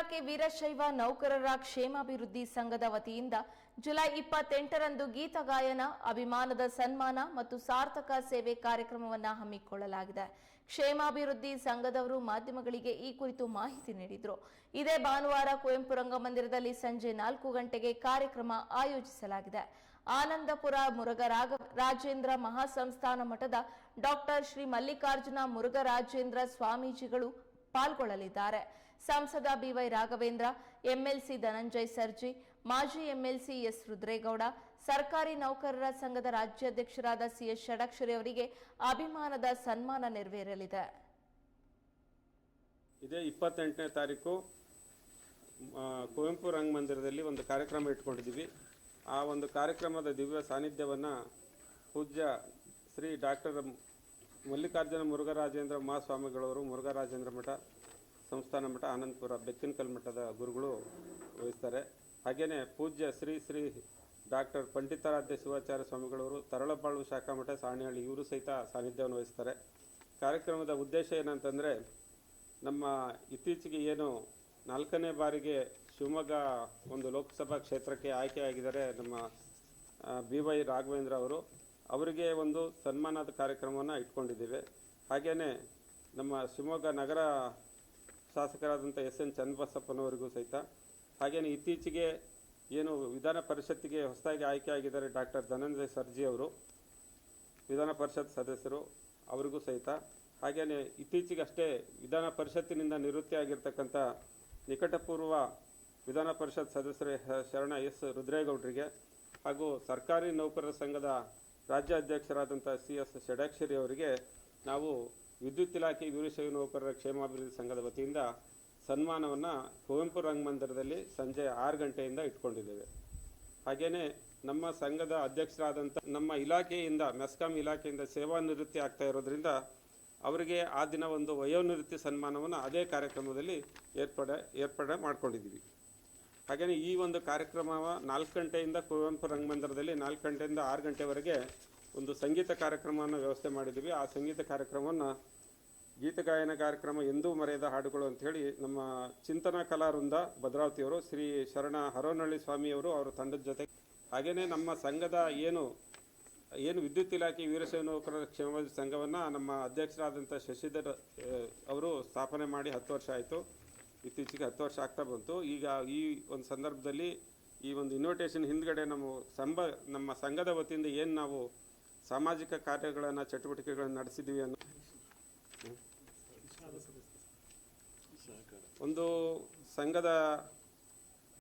ಇಲಾಖೆ ವೀರಶೈವ ನೌಕರರ ಕ್ಷೇಮಾಭಿವೃದ್ಧಿ ಸಂಘದ ವತಿಯಿಂದ ಜುಲೈ ಇಪ್ಪತ್ತೆಂಟರಂದು ಗೀತ ಗಾಯನ, ಅಭಿಮಾನದ ಸನ್ಮಾನ ಮತ್ತು ಸಾರ್ಥಕ ಸೇವೆ ಕಾರ್ಯಕ್ರಮವನ್ನು ಹಮ್ಮಿಕೊಳ್ಳಲಾಗಿದೆ. ಕ್ಷೇಮಾಭಿವೃದ್ಧಿ ಸಂಘದವರು ಮಾಧ್ಯಮಗಳಿಗೆ ಈ ಕುರಿತು ಮಾಹಿತಿ ನೀಡಿದರು. ಇದೇ ಭಾನುವಾರ ಕುವೆಂಪು ರಂಗಮಂದಿರದಲ್ಲಿ ಸಂಜೆ ನಾಲ್ಕು ಗಂಟೆಗೆ ಕಾರ್ಯಕ್ರಮ ಆಯೋಜಿಸಲಾಗಿದೆ. ಆನಂದಪುರ ಮುರುಘರಾಘ ರಾಜೇಂದ್ರ ಮಹಾಸಂಸ್ಥಾನ ಮಠದ ಡಾಕ್ಟರ್ ಶ್ರೀ ಮಲ್ಲಿಕಾರ್ಜುನ ಮುರುಘರಾಜೇಂದ್ರ ಸ್ವಾಮೀಜಿಗಳು ಪಾಲ್ಗೊಳ್ಳಲಿದ್ದಾರೆ. ಸಂಸದ B Y Raghavendra, MLC Dhananjay Sarji, ಮಾಜಿ ಎಂಎಲ್ಸಿ ಎಸ್ ರುದ್ರೇಗೌಡ, ಸರ್ಕಾರಿ ನೌಕರರ ಸಂಘದ ರಾಜ್ಯಾಧ್ಯಕ್ಷರಾದ ಸಿಎಸ್ ಷಡಾಕ್ಷರಿ ಅವರಿಗೆ ಅಭಿಮಾನದ ಸನ್ಮಾನ ನೆರವೇರಲಿದೆ. ಇದೇ ಇಪ್ಪತ್ತೆಂಟನೇ ತಾರೀಕು ಕುವೆಂಪು ರಂಗಮಂದಿರದಲ್ಲಿ ಒಂದು ಕಾರ್ಯಕ್ರಮ ಇಟ್ಕೊಂಡಿದ್ದೀವಿ. ಆ ಒಂದು ಕಾರ್ಯಕ್ರಮದ ದಿವ್ಯ ಸಾನ್ನಿಧ್ಯವನ್ನು ಪೂಜ್ಯ ಶ್ರೀ ಡಾಕ್ಟರ್ ಮಲ್ಲಿಕಾರ್ಜುನ ಮುರುಘರಾಜೇಂದ್ರ ಮಹಾಸ್ವಾಮಿಗಳವರು ಮುರುಘರಾಜೇಂದ್ರ ಮಠ, ಸಂಸ್ಥಾನ ಮಠ, ಆನಂದಪುರ ಬೆಕ್ಕಿನಕಲ್ ಮಠದ ಗುರುಗಳು ವಹಿಸ್ತಾರೆ. ಹಾಗೆಯೇ ಪೂಜ್ಯ ಶ್ರೀ ಶ್ರೀ ಡಾಕ್ಟರ್ ಪಂಡಿತಾರಾಧ್ಯ ಶಿವಾಚಾರ್ಯ ಸ್ವಾಮಿಗಳವರು ತರಳಬಾಳು ಶಾಖಾ ಮಠ, ಸಾಣಿಹಳ್ಳಿ, ಇವರು ಸಹಿತ ಸಾನ್ನಿಧ್ಯವನ್ನು ವಹಿಸ್ತಾರೆ. ಕಾರ್ಯಕ್ರಮದ ಉದ್ದೇಶ ಏನಂತಂದರೆ, ನಮ್ಮ ಇತ್ತೀಚೆಗೆ ಏನು ನಾಲ್ಕನೇ ಬಾರಿಗೆ ಶಿವಮೊಗ್ಗ ಒಂದು ಲೋಕಸಭಾ ಕ್ಷೇತ್ರಕ್ಕೆ ಆಯ್ಕೆಯಾಗಿದ್ದಾರೆ ನಮ್ಮ ಬಿ ವೈ ರಾಘವೇಂದ್ರ ಅವರು. ಅವರಿಗೆ ಒಂದು ಸನ್ಮಾನದ ಕಾರ್ಯಕ್ರಮವನ್ನು ಇಟ್ಕೊಂಡಿದ್ದೇವೆ. ಹಾಗೆಯೇ ನಮ್ಮ ಶಿವಮೊಗ್ಗ ನಗರ ಶಾಸಕರಾದಂಥ ಎಸ್ ಎನ್ ಚನ್ನಬಸಪ್ಪನವರಿಗೂ ಸಹಿತ ಹಾಗೆಯೇ ಇತ್ತೀಚೆಗೆ ಏನು ವಿಧಾನ ಪರಿಷತ್ತಿಗೆ ಹೊಸದಾಗಿ ಆಯ್ಕೆಯಾಗಿದ್ದಾರೆ ಡಾಕ್ಟರ್ ಧನಂಜಯ ಸರ್ಜಿ ಅವರು, ವಿಧಾನ ಪರಿಷತ್ ಸದಸ್ಯರು ಅವರಿಗೂ ಸಹಿತ. ಹಾಗೆಯೇ ಇತ್ತೀಚೆಗಷ್ಟೇ ವಿಧಾನ ಪರಿಷತ್ತಿನಿಂದ ನಿವೃತ್ತಿ ಆಗಿರ್ತಕ್ಕಂಥ ನಿಕಟಪೂರ್ವ ವಿಧಾನ ಪರಿಷತ್ ಸದಸ್ಯರ ಶರಣ ಎಸ್ ರುದ್ರೇಗೌಡರಿಗೆ ಹಾಗೂ ಸರ್ಕಾರಿ ನೌಕರರ ಸಂಘದ ರಾಜ್ಯಾಧ್ಯಕ್ಷರಾದಂಥ ಸಿ ಎಸ್ ಷಡಾಕ್ಷರಿ ಅವರಿಗೆ ನಾವು ವಿದ್ಯುತ್ ಇಲಾಖೆ ವೀರಶೈವ ನೌಕರರ ಕ್ಷೇಮಾಭಿವೃದ್ಧಿ ಸಂಘದ ವತಿಯಿಂದ ಸನ್ಮಾನವನ್ನು ಕುವೆಂಪು ರಂಗಮಂದಿರದಲ್ಲಿ ಸಂಜೆ ಆರು ಗಂಟೆಯಿಂದ ಇಟ್ಕೊಂಡಿದ್ದೇವೆ. ಹಾಗೆಯೇ ನಮ್ಮ ಸಂಘದ ಅಧ್ಯಕ್ಷರಾದಂಥ ನಮ್ಮ ಇಲಾಖೆಯಿಂದ, ಮೆಸ್ಕಾಂ ಇಲಾಖೆಯಿಂದ ಸೇವಾ ನಿವೃತ್ತಿ ಆಗ್ತಾ ಇರೋದ್ರಿಂದ ಅವರಿಗೆ ಆ ದಿನ ಒಂದು ವಯೋನಿವೃತ್ತಿ ಸನ್ಮಾನವನ್ನು ಅದೇ ಕಾರ್ಯಕ್ರಮದಲ್ಲಿ ಏರ್ಪಡೆ ಏರ್ಪಡೆ ಮಾಡ್ಕೊಂಡಿದ್ದೀವಿ. ಹಾಗೆಯೇ ಈ ಒಂದು ಕಾರ್ಯಕ್ರಮ ನಾಲ್ಕು ಗಂಟೆಯಿಂದ ಕುವೆಂಪು ರಂಗಮಂದಿರದಲ್ಲಿ ನಾಲ್ಕು ಗಂಟೆಯಿಂದ ಆರು ಗಂಟೆವರೆಗೆ ಒಂದು ಸಂಗೀತ ಕಾರ್ಯಕ್ರಮವನ್ನು ವ್ಯವಸ್ಥೆ ಮಾಡಿದ್ದೀವಿ. ಆ ಸಂಗೀತ ಕಾರ್ಯಕ್ರಮವನ್ನು ಗೀತಗಾಯನ ಕಾರ್ಯಕ್ರಮ ಎಂದೂ ಮರೆಯದ ಹಾಡುಗಳು ಅಂಥೇಳಿ ನಮ್ಮ ಚಿಂತನಾ ಕಲಾವೃಂದ ಭದ್ರಾವತಿಯವರು ಶ್ರೀ ಶರಣ ಹರೋನಹಳ್ಳಿ ಸ್ವಾಮಿಯವರು ಅವರ ತಂಡದ ಜೊತೆ. ಹಾಗೆಯೇ ನಮ್ಮ ಸಂಘದ ಏನು ಏನು ವಿದ್ಯುತ್ ಇಲಾಖೆ ವೀರಶೈವ ನೌಕರರ ಕ್ಷೇಮ ಸಂಘವನ್ನು ನಮ್ಮ ಅಧ್ಯಕ್ಷರಾದಂಥ ಶಶಿಧರ್ ಅವರು ಸ್ಥಾಪನೆ ಮಾಡಿ ಹತ್ತು ವರ್ಷ ಆಯಿತು. ಇತ್ತೀಚೆಗೆ ಹತ್ತು ವರ್ಷ ಆಗ್ತಾ ಬಂತು. ಈಗ ಈ ಒಂದು ಸಂದರ್ಭದಲ್ಲಿ ಈ ಒಂದು ಇನ್ವಿಟೇಷನ್ ಹಿಂದ್ಗಡೆ ನಮ್ಮ ಸಂಬ ನಮ್ಮ ಸಂಘದ ವತಿಯಿಂದ ಏನು ನಾವು ಸಾಮಾಜಿಕ ಕಾರ್ಯಗಳನ್ನು ಚಟುವಟಿಕೆಗಳನ್ನು ನಡೆಸಿದ್ದೀವಿ ಅನ್ನೋ ಒಂದು ಸಂಘದ